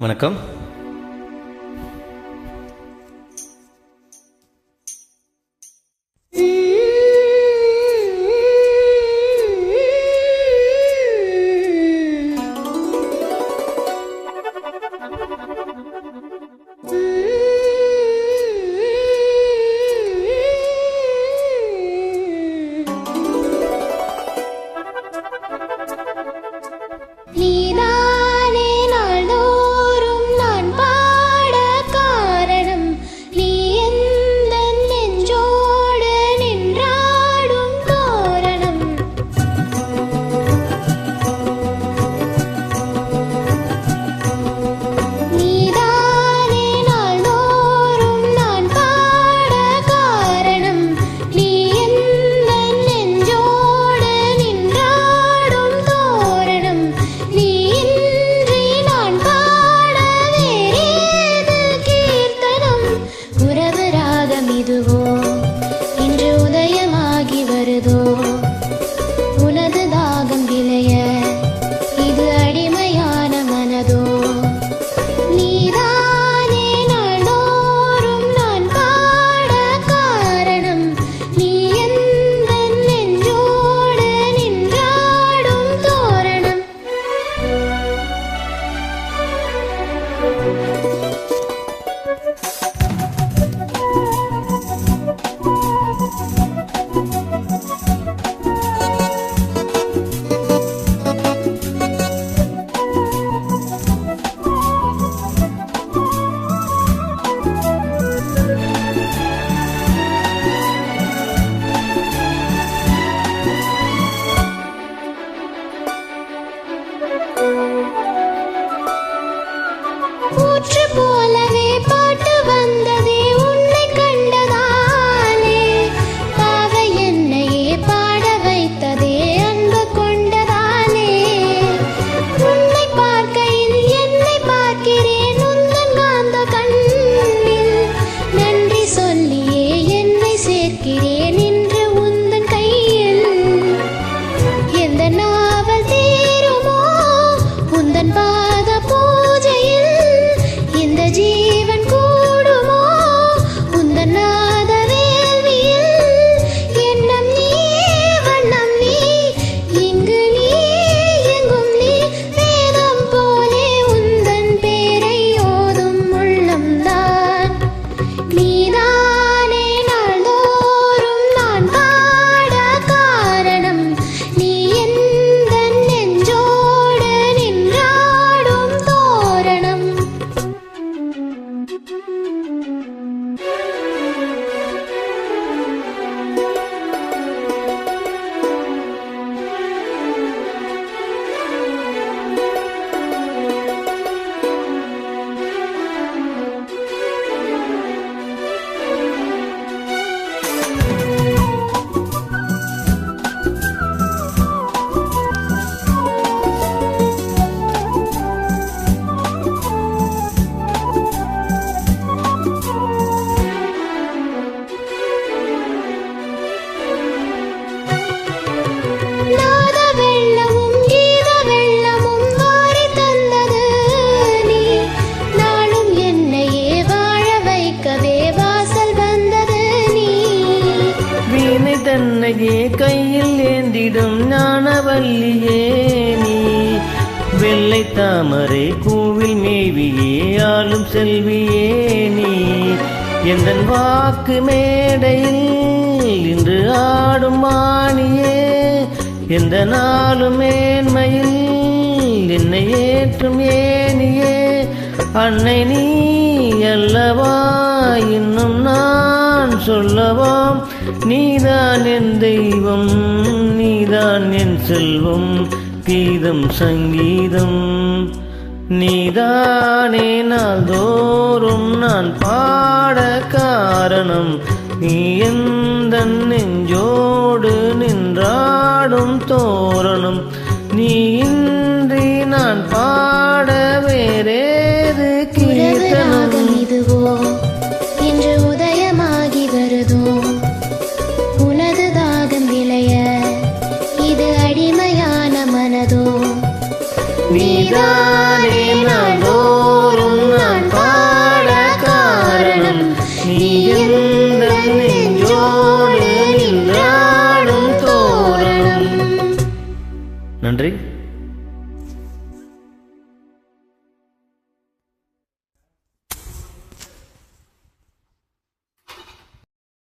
வணக்கம். Música 直播。கண்ணையே கையில் ஏந்திடும் ஞானவல்லியே நீ. வெள்ளை தாமரை கூவில் மேவியே ஆளும் செல்வியே நீ. எந்த வாக்கு மேடையில் இன்று ஆடும் மாணியே எந்த நாளும் மேன்மையில் என்னை ஏற்றும் ஏனியே. அன்னை நீ அல்லவா இன்னும் நான் சொல்லவாம். நீதான் என் தெய்வம் நீதான் என் செல்வம் கீதம் சங்கீதம். நீதானே நாள்தோறும் நான் பாட காரணம். நீ எந்த நெஞ்சோடு நின்றாடும் தோரணம். நீ இன்றி நான் பா நன்றி.